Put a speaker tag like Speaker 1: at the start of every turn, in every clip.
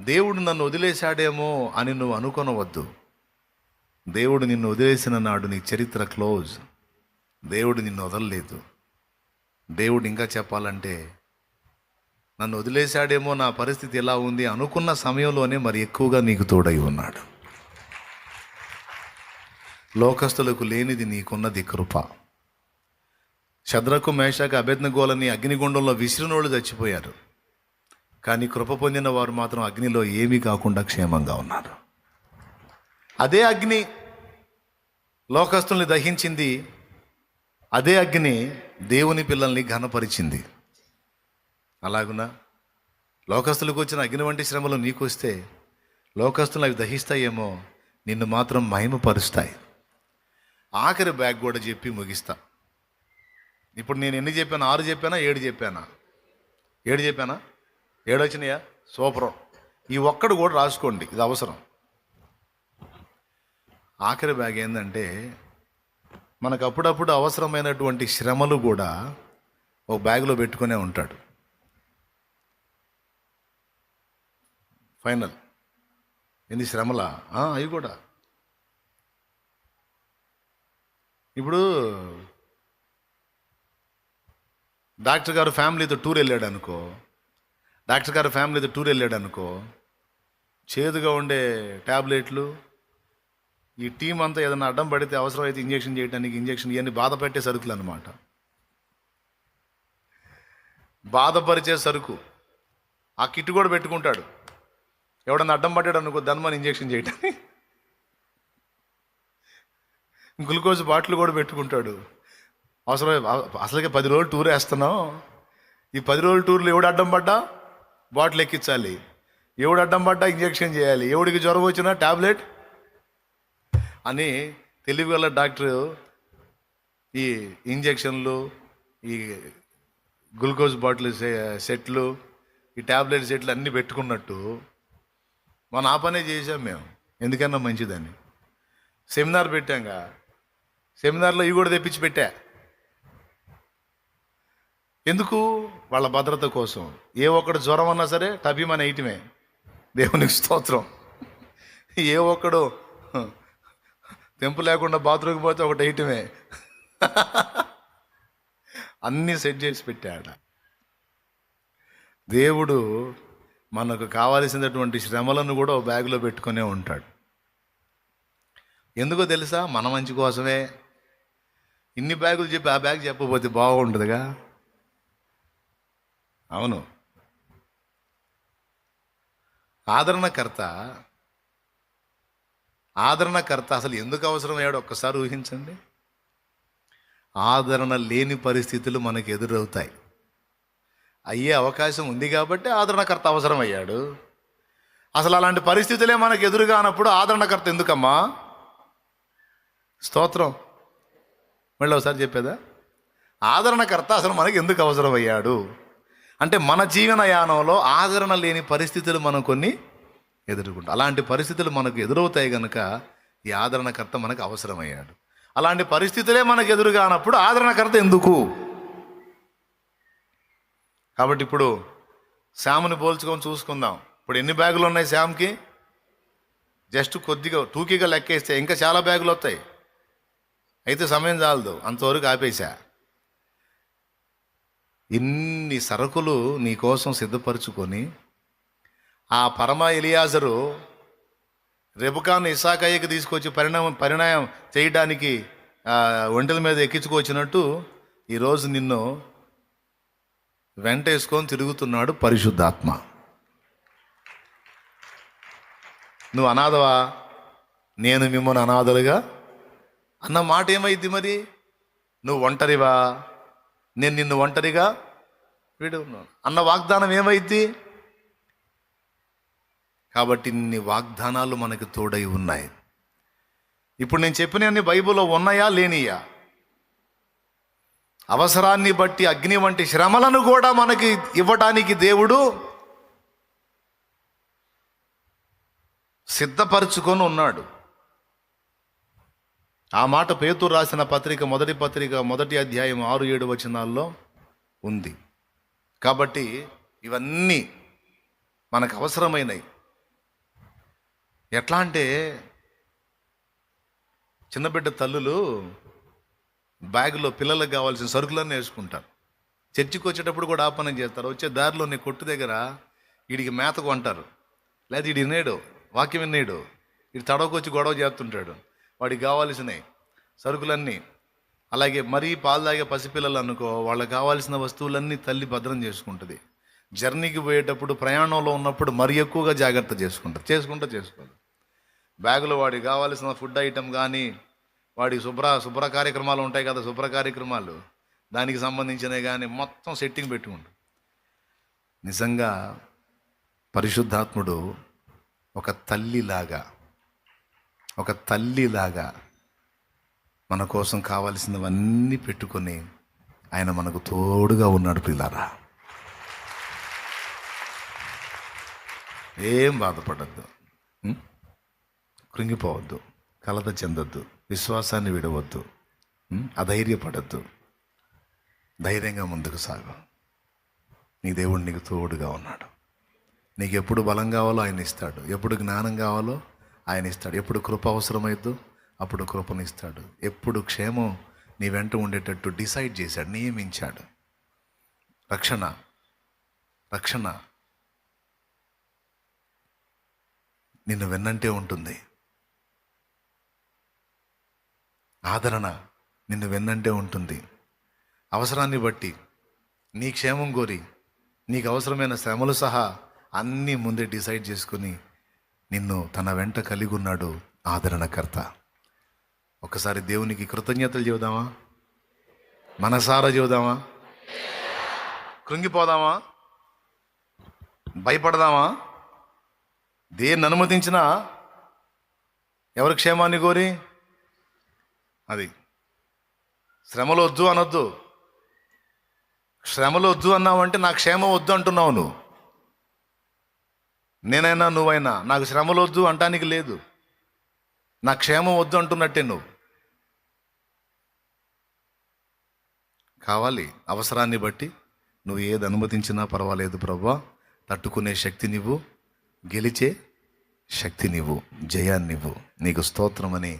Speaker 1: దేవుడు నన్ను వదిలేశాడేమో అని నువ్వు అనుకొనవద్దు. దేవుడు నిన్ను వదిలేసిన నాడు నీ చరిత్ర క్లోజ్. దేవుడు నిన్ను వదలలేదు. దేవుడు ఇంకా చెప్పాలంటే నన్ను వదిలేశాడేమో నా పరిస్థితి ఎలా ఉంది అనుకున్న సమయంలోనే మరి ఎక్కువగా నీకు తోడై ఉన్నాడు. లోకస్తులకు లేనిది నీకున్నది కృప. శద్రకు మేషకు గోలని అగ్నిగుండంలో విసిరినోళ్ళు చచ్చిపోయారు. కానీ కృప పొందిన వారు మాత్రం అగ్నిలో ఏమీ కాకుండా క్షేమంగా ఉన్నారు. అదే అగ్ని లోకస్తుల్ని దహించింది అదే అగ్ని దేవుని పిల్లల్ని ఘనపరిచింది. అలాగునా? లోకస్తులకు వచ్చిన అగ్ని వంటి శ్రమలు నీకు వస్తే లోకస్తులు అవి దహిస్తాయేమో నిన్ను మాత్రం మహిమపరుస్తాయి. ఆఖరి బ్యాగ్ కూడా చెప్పి ముగిస్తా. ఇప్పుడు నేను ఎన్ని చెప్పాను? ఆరు చెప్పానా? ఏడు చెప్పానా? ఏడు చెప్పానా? ఏడొచ్చినాయా? సూపరం. ఈ ఒక్కడు కూడా రాసుకోండి ఇది అవసరం. ఆఖరి బ్యాగ్ ఏంటంటే మనకు అప్పుడప్పుడు అవసరమైనటువంటి శ్రమలు కూడా ఒక బ్యాగ్లో పెట్టుకునే ఉంటాడు. ఫైనల్. ఎన్ని శ్రమలా? అవి కూడా. ఇప్పుడు డాక్టర్ గారు ఫ్యామిలీతో టూర్ వెళ్ళాడు అనుకో డాక్టర్ గారు ఫ్యామిలీతో టూర్ వెళ్ళాడు అనుకో చేదుగా ఉండే ట్యాబ్లెట్లు ఈ టీం అంతా ఏదైనా అడ్డం పడితే అవసరమైతే ఇంజెక్షన్ చేయడానికి ఇంజెక్షన్ ఇవన్నీ బాధ పెట్టే సరుకులు అనమాట బాధపరిచే సరుకు. ఆ కిట్ కూడా పెట్టుకుంటాడు. ఎవడన్నా అడ్డం పడ్డాడు అనుకో ధన్మని ఇంజెక్షన్ చేయడానికి గ్లూకోజ్ బాటిల్ కూడా పెట్టుకుంటాడు. అవసరం అసలుకే పది రోజులు టూర్ వేస్తున్నాం ఈ పది రోజుల టూర్లో ఎవడు అడ్డం పడ్డా? బాటిల్ ఎక్కించాలి. ఎవడు అడ్డం పడ్డా ఇంజెక్షన్ చేయాలి. ఎవడికి జ్వరం వచ్చినా టాబ్లెట్? అని తెలివి గల డాక్టర్ ఈ ఇంజెక్షన్లు ఈ గ్లూకోజ్ బాటిల్ సెట్లు ఈ టాబ్లెట్ సెట్లు అన్నీ పెట్టుకున్నట్టు మన ఆ పనే చేసాం మేము. ఎందుకన్నా మంచిదని. సెమినార్ పెట్టాంగా. సెమినార్లో ఇవి కూడా తెప్పించి పెట్టా. ఎందుకు? వాళ్ళ భద్రత కోసం. ఏ ఒక్కడు జ్వరం అన్నా సరే టబీమని వేయటమే దేవునికి స్తోత్రం. ఏ ఒక్కడు తెంపు లేకుండా బాత్రూమ్కి పోతే ఒకటి వేయటమే అన్నీ సెట్ చేసి పెట్టాడు. దేవుడు మనకు కావాల్సినటువంటి శ్రమలను కూడా ఓ బ్యాగ్లో పెట్టుకునే ఉంటాడు. ఎందుకో తెలుసా? మన మంచి కోసమే. ఇన్ని బ్యాగులు చెప్పి ఆ బ్యాగ్ చెప్పకపోతే బాగుంటుందిగా? అవును. ఆదరణకర్త ఆదరణకర్త అసలు ఎందుకు అవసరమయ్యాడో ఒక్కసారి ఊహించండి. ఆదరణ లేని పరిస్థితులు మనకు ఎదురవుతాయి. అయ్యే అవకాశం ఉంది కాబట్టి ఆదరణకర్త అవసరం అయ్యాడు. అసలు అలాంటి పరిస్థితులే మనకు ఎదురుగానప్పుడు ఆదరణకర్త ఎందుకమ్మా? స్తోత్రం. మళ్ళీ ఒకసారి చెప్పేదా? ఆదరణకర్త అసలు మనకి ఎందుకు అవసరం అయ్యాడు? అంటే మన జీవన యానంలో ఆదరణ లేని పరిస్థితులు మనం కొన్ని ఎదుర్కొంటాం. అలాంటి పరిస్థితులు మనకు ఎదురవుతాయి కనుక ఈ ఆదరణకర్త మనకు అవసరమయ్యాడు. అలాంటి పరిస్థితులే మనకు ఎదురుగానప్పుడు ఆదరణకర్త ఎందుకు? కాబట్టి ఇప్పుడు శ్యామ్ని పోల్చుకొని చూసుకుందాం. ఇప్పుడు ఎన్ని బ్యాగులు ఉన్నాయి శ్యామ్కి? జస్ట్ కొద్దిగా టూకీగా లెక్కేస్తే ఇంకా చాలా బ్యాగులు వస్తాయి. అయితే సమయం చాలదు. అంతవరకు ఆపేశా. ఇన్ని సరుకులు నీ కోసం సిద్ధపరచుకొని ఆ పరమ ఎలియాజరు రెబుకాను ఇసాకయ్యకి తీసుకొచ్చి పరిణామం పరిణామం చేయడానికి ఒంటల ఒంటెల మీద ఎక్కించుకొచ్చినట్టు ఈరోజు నిన్ను వెంటేసుకొని తిరుగుతున్నాడు పరిశుద్ధాత్మ. నువ్వు అనాథవా? నేను మిమ్మల్ని అనాథలుగా? అన్న మాట ఏమైంది మరి? నువ్వు ఒంటరివా? నేను నిన్ను ఒంటరిగా విడున్నాను అన్న వాగ్దానం ఏమైంది కాబట్టి ఇన్ని వాగ్దానాలు మనకు తోడై ఉన్నాయి. ఇప్పుడు నేను చెప్పిన అన్ని బైబిల్లో ఉన్నాయా? లేనియా? అవసరాన్ని బట్టి అగ్ని వంటి శ్రమలను కూడా మనకి ఇవ్వటానికి దేవుడు సిద్ధపరచుకొని ఉన్నాడు. ఆ మాట పేతురు రాసిన పత్రిక మొదటి పత్రిక మొదటి అధ్యాయం ఆరు ఏడు వచనాల్లో ఉంది. కాబట్టి ఇవన్నీ మనకు అవసరమైనవి ఎట్లా అంటే చిన్న బిడ్డ తల్లులు బ్యాగులో పిల్లలకు కావాల్సిన సరుకులన్నీ వేసుకుంటారు. చర్చికి వచ్చేటప్పుడు కూడా ఆ పని చేస్తారు. వచ్చే దారిలో నీ కొట్టు దగ్గర వీడికి మేత కొంటారు. లేదా వీడి వినేడు వాక్యం వినేడు వీడు తడవకొచ్చి గొడవ చేస్తుంటాడు. వాడికి కావాల్సినవి సరుకులన్నీ అలాగే మరీ పాలు తాగే పసిపిల్లలు అనుకో వాళ్ళకి కావాల్సిన వస్తువులన్నీ తల్లి భద్రం చేసుకుంటుంది. జర్నీకి పోయేటప్పుడు ప్రయాణంలో ఉన్నప్పుడు మరీ ఎక్కువగా జాగ్రత్త చేసుకుంటారు చేసుకుంటూ చేసుకోవాలి బ్యాగులో వాడికి కావాల్సిన ఫుడ్ ఐటమ్ కానీ వాడి శుభ్ర శుభ్ర కార్యక్రమాలు ఉంటాయి కదా శుభ్ర కార్యక్రమాలు దానికి సంబంధించినవి కానీ మొత్తం సెట్టింగ్ పెట్టుకుంటాడు నిజంగా పరిశుద్ధాత్ముడు ఒక తల్లిలాగా ఒక తల్లిలాగా మన కోసం కావాల్సినవన్నీ పెట్టుకొని ఆయన మనకు తోడుగా ఉన్నాడు పిల్లారా ఏం బాధపడద్దు. కృంగిపోవద్దు. కలత చెందొద్దు. విశ్వాసాన్ని విడవద్దు. అధైర్యపడద్దు. ధైర్యంగా ముందుకు సాగు. నీ దేవుడు నీకు తోడుగా ఉన్నాడు. నీకు ఎప్పుడు బలం కావాలో ఆయన ఇస్తాడు. ఎప్పుడు జ్ఞానం కావాలో ఆయన ఇస్తాడు. ఎప్పుడు కృప అవసరమైద్దో అప్పుడు కృపను ఇస్తాడు ఎప్పుడు క్షేమం నీ వెంట ఉండేటట్టు డిసైడ్ చేశాడు నియమించాడు. రక్షణ రక్షణ నిన్ను వెన్నంటే ఉంటుంది. ఆదరణ నిన్ను వెన్నంటే ఉంటుంది. అవసరాన్ని బట్టి నీ క్షేమం కోరి నీకు అవసరమైన శ్రమలు సహా అన్నీ ముందే డిసైడ్ చేసుకుని నిన్ను తన వెంట కలిగి ఉన్నాడు ఆదరణకర్త. ఒకసారి దేవునికి కృతజ్ఞతలు చెబుదామా? మనసారా చెబుదామా? కృంగిపోదామా? భయపడదామా? దేన్ని అనుమతించినా ఎవరి క్షేమాన్ని కోరి? అది శ్రమలు వద్దు అనొద్దు. శ్రమలు వద్దు అన్నావంటే నా క్షేమం వద్దు అంటున్నావు నువ్వు. నేనైనా నువ్వైనా నాకు శ్రమలు వద్దు అంటానికి లేదు. నా క్షేమం వద్దు అంటున్నట్టే నువ్వు. కావాలి అవసరాన్ని బట్టి నువ్వు ఏది అనుమతించినా పర్వాలేదు ప్రభా. తట్టుకునే శక్తి నువ్వు గెలిచే శక్తి జయాన్నివ్వు. నీకు స్తోత్రమని.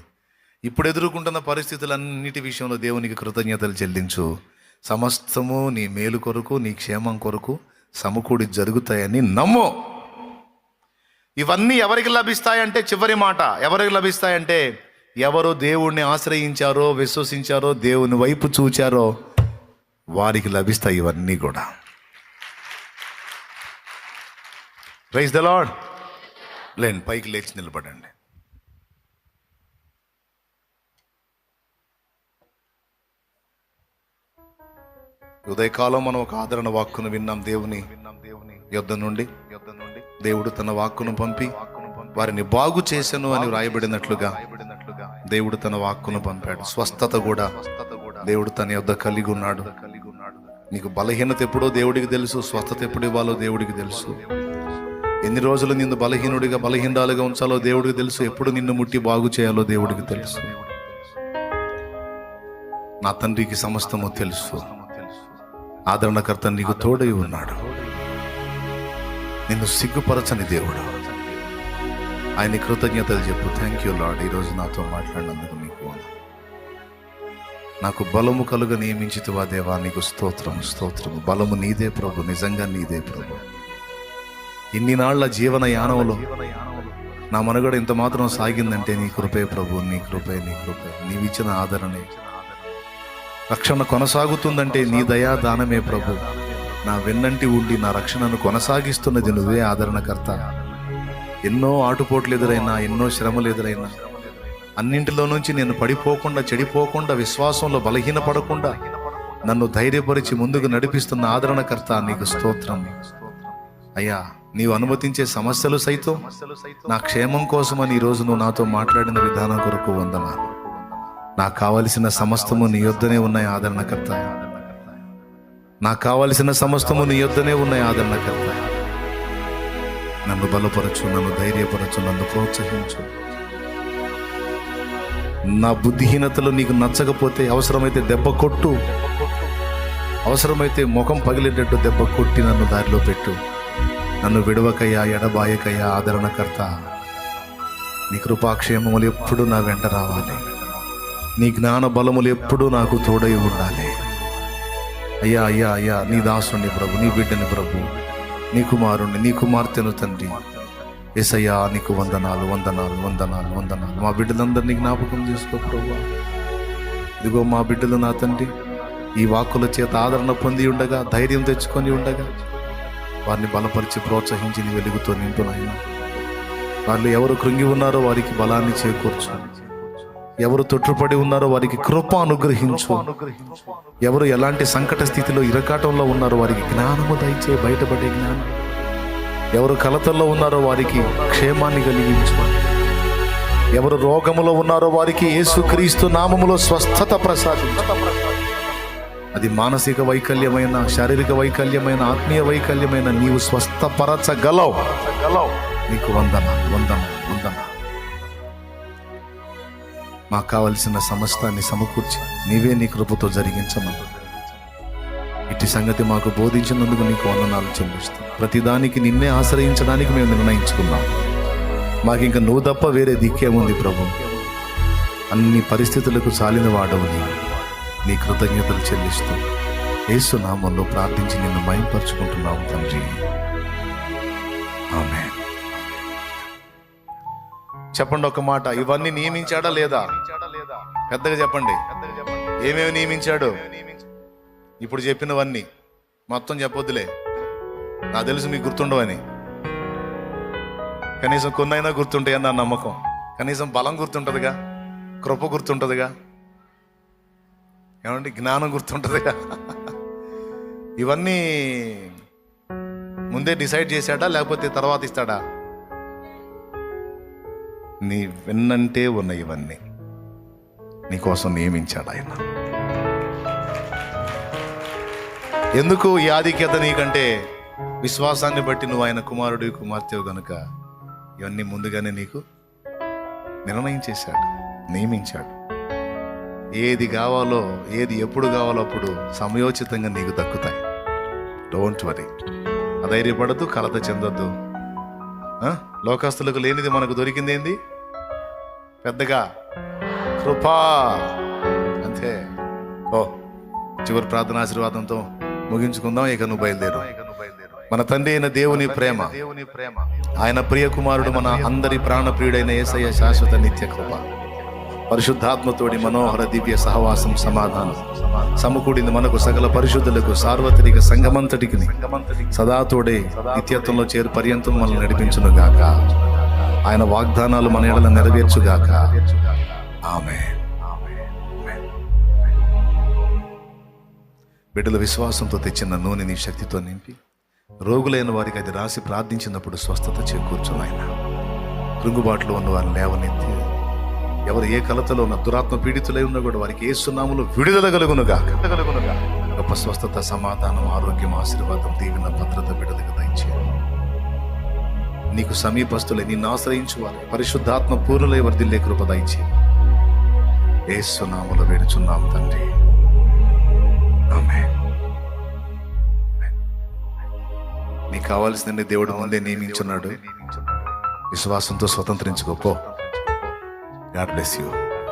Speaker 1: ఇప్పుడు ఎదుర్కొంటున్న పరిస్థితులన్నిటి విషయంలో దేవునికి కృతజ్ఞతలు చెల్లించు. సమస్తము నీ మేలు కొరకు నీ క్షేమం కొరకు సమకూడి జరుగుతాయని నమ్ము. ఇవన్నీ ఎవరికి లభిస్తాయంటే చివరి మాట ఎవరికి లభిస్తాయంటే ఎవరు దేవుణ్ణి ఆశ్రయించారో విశ్వసించారో దేవుని వైపు చూచారో వారికి లభిస్తాయి ఇవన్నీ కూడా. ప్రైజ్ ద లాడ్ లేండి పైకి లేచి నిలబడండి. ఉదయకాలం మనం ఒక ఆదరణ వాక్కును విన్నాం దేవుని విన్నాం దేవుని యుద్ధం నుండి. దేవుడు తన వాక్కును పంపి వారిని బాగు చేశాను అని వ్రాయబడినట్లుగా దేవుడు తన వాక్కును పంపాడు. స్వస్థత కూడా దేవుడు తన యొద్ద కలిగి ఉన్నాడు. నీకు బలహీనత ఎప్పుడో దేవుడికి తెలుసు స్వస్థత ఎప్పుడు ఇవ్వాలో దేవుడికి తెలుసు. ఎన్ని రోజులు నిన్ను బలహీనుడిగా బలహీనాలుగా ఉంచాలో దేవుడికి తెలుసు ఎప్పుడు నిన్ను ముట్టి బాగు చేయాలో దేవుడికి తెలుసు. నా తండ్రికి సమస్తము తెలుసు. ఆదరణకర్త నీకు తోడై ఉన్నాడు. నిన్ను సిగ్గుపరచని దేవుడు. ఆయన కృతజ్ఞతలు చెప్పు. థ్యాంక్ యూ లాడ్ ఈరోజు నాతో మాట్లాడినందుకు నీకు నాకు బలము కలుగ నియమించితివా దేవా? నీకు స్తోత్రం స్తోత్రం బలము నీదే ప్రభు నిజంగా నీదే ప్రభు. ఇన్ని నాళ్ళ జీవన యానంలో నా మనుగడ ఇంత మాత్రం సాగిందంటే నీ కృపే ప్రభు నీ కృపే నీ కృపే. నీవిచ్చిన ఆదరణే. రక్షణ కొనసాగుతుందంటే నీ దయా దానమే ప్రభు. నా వెన్నంటి ఉండి నా రక్షణను కొనసాగిస్తున్నది నువ్వే ఆదరణకర్త. ఎన్నో ఆటుపోట్లు ఎదురైనా ఎన్నో శ్రమలు ఎదురైనా అన్నింటిలో నుంచి నేను పడిపోకుండా చెడిపోకుండా విశ్వాసంలో బలహీనపడకుండా నన్ను ధైర్యపరిచి ముందుకు నడిపిస్తున్న ఆదరణకర్త నీకు స్తోత్రం. అయ్యా నీవు అనుమతించే సమస్యలు సైతం నా క్షేమం కోసమని ఈరోజు నువ్వు నాతో మాట్లాడిన విధానం కొరకు వందనాలు. నాకు కావలసిన సమస్తము నీ యొద్దనే ఉన్నాయి ఆదరణకర్త. నాకు కావలసిన సమస్తము నీ యొద్దనే ఉన్నాయి ఆదరణకర్త నన్ను బలపరచు నన్ను ధైర్యపరచు నన్ను ప్రోత్సహించు. నా బుద్ధిహీనతలు నీకు నచ్చకపోతే అవసరమైతే దెబ్బ కొట్టు. అవసరమైతే ముఖం పగిలేటట్టు దెబ్బ కొట్టి నన్ను దారిలో పెట్టు. నన్ను విడవకయ్యా ఎడబాయకయ్యా ఆదరణకర్త నీ కృపాక్షేమములు ఎప్పుడు నా వెంట రావాలి. నీ జ్ఞాన బలములు ఎప్పుడు నాకు తోడై ఉండాలి. అయ్యా అయ్యా అయ్యా నీ దాసుని ప్రభు నీ బిడ్డని ప్రభు నీ కుమారుణ్ణి నీ కుమార్తెను తండ్రి. ఎసయ్యా నీకు వందనాలు వందనాలు వందనాలు వందనాలు. మా బిడ్డలందరినీ జ్ఞాపకం చేసుకో ప్రభు. ఇదిగో మా బిడ్డలు నా తండ్రి ఈ వాక్కుల చేత ఆదరణ పొంది ఉండగా ధైర్యం తెచ్చుకొని ఉండగా వారిని బలపరిచి ప్రోత్సహించి వెలుగుతో నింపునైనా వాళ్ళు ఎవరు కృంగి ఉన్నారో వారికి బలాన్ని చేకూర్చు. ఎవరు తొట్టుపడి ఉన్నారో వారికి కృప అనుగ్రహించు. ఎవరు ఎలాంటి సంకట స్థితిలో ఇరకాటంలో ఉన్నారో వారికి జ్ఞానము దయచే బయటపడే జ్ఞానం. ఎవరు కలతల్లో ఉన్నారో వారికి క్షేమాన్ని కలిగించు. ఎవరు రోగములో ఉన్నారో వారికి యేసుక్రీస్తు నామములో స్వస్థత ప్రసాదించు. అది మానసిక వైకల్యమైన శారీరక వైకల్యమైన ఆత్మీయ వైకల్యమైన నీవు స్వస్థపరచగలవు. నీకు వందన వందన వందన మాకు కావలసిన సమస్తాన్ని సమకూర్చి నీవే నీ కృపతో జరిగించమని. ఇట్టి సంగతి మాకు బోధించినందుకు నీకు వందనాలు చెల్లిస్తాం ప్రతిదానికి నిన్నే ఆశ్రయించడానికి మేము నిర్ణయించుకున్నాం. మాకు ఇంకా నువ్వు తప్ప వేరే దిక్కేముంది ప్రభు. అన్ని పరిస్థితులకు చాలిన వాడవు నీ కృతజ్ఞతలు చెల్లిస్తూ ఏసునామంలో ప్రార్థించి నిన్ను మయంపరుచుకుంటున్నాము తండ్రి. చెప్పండి ఒక మాట. ఇవన్నీ నియమించాడా లేదా? పెద్దగా చెప్పండి. ఏమేమి నియమించాడు? ఇప్పుడు చెప్పినవన్నీ. మొత్తం చెప్పొద్దులే. నాకు తెలుసు మీకు గుర్తుండవని. కనీసం కొన్నైనా గుర్తుంటాయని నా నమ్మకం. కనీసం బలం గుర్తుంటుందిగా. కృప గుర్తుంటుందిగా. ఏమండి? జ్ఞానం గుర్తుంటుందిగా. ఇవన్నీ ముందే డిసైడ్ చేశాడా? లేకపోతే తర్వాత ఇస్తాడా? నీ వెన్నంటే ఉన్న ఇవన్నీ నీకోసం నియమించాడు ఆయన. ఎందుకు ఈ ఆధిక్యత నీకంటే విశ్వాసాన్ని బట్టి నువ్వు ఆయన కుమారుడి కుమార్తెవు గనుక ఇవన్నీ ముందుగానే నీకు నిర్ణయం చేశాడు నియమించాడు. ఏది కావాలో ఏది ఎప్పుడు కావాలో అప్పుడు సమయోచితంగా నీకు దక్కుతాయి. డోంట్ వరీ అధైర్యపడద్దు కలత చెందొద్దు. లోకస్తులకు లేనిది మనకు దొరికింది ఏంది పెద్దగా కృపా అంతే. ఓ చివరి ప్రార్థన ఆశీర్వాదంతో ముగించుకుందాం. ఇక నువ్వు బయలుదేరు. మన తండ్రి అయిన దేవుని ప్రేమ. దేవుని ప్రేమ. ఆయన ప్రియ కుమారుడు మన అందరి ప్రాణ ప్రియుడైన యేసయ్య శాశ్వత నిత్య కృప. పరిశుద్ధాత్మతోడి మనోహర దివ్య సహవాసం సమాధానం. సమకూడింది మనకు సకల పరిశుద్ధులకు సార్వత్రిక సంగమంతటికి సదాతోడే నిత్యత్వంలో చేరు పర్యంతం మనల్ని నడిపించును గాక ఆయన వాగ్దానాలు మన ఎడల నెరవేర్చుగాక. ఆమె బిడ్డల విశ్వాసంతో తెచ్చిన నూనె నీ శక్తితో నింపి రోగులైన వారికి అది రాసి ప్రార్థించినప్పుడు స్వస్థత చేకూర్చును ఆయన కృంగుబాటులో ఉన్న వారిని లేవనెత్తి ఎవరు ఏ కలతలో ఉన్న దురాత్మ పీడితులై ఉన్నా కూడా వారికి ఏ సున్నాములు విడుదల కలుగునుగా గొప్ప స్వస్థత సమాధానం ఆరోగ్యం ఆశీర్వాదం దీవెన భద్రత బిడ్డలకు దయచేయండి. నీకు సమీపస్తులై నిన్ను ఆశ్రయించు పరిశుద్ధాత్మ పూర్ణులై వర్ధిల్లే కృప ఏసునాములు ఏ వేడుచున్నాం తండ్రి. ఆమేన్. నీకు కావాల్సిందని దేవుడు ముందే నియమించున్నాడు. విశ్వాసంతో స్వతంత్రించుకోపో గాడ్ బ్లెస్ యూ.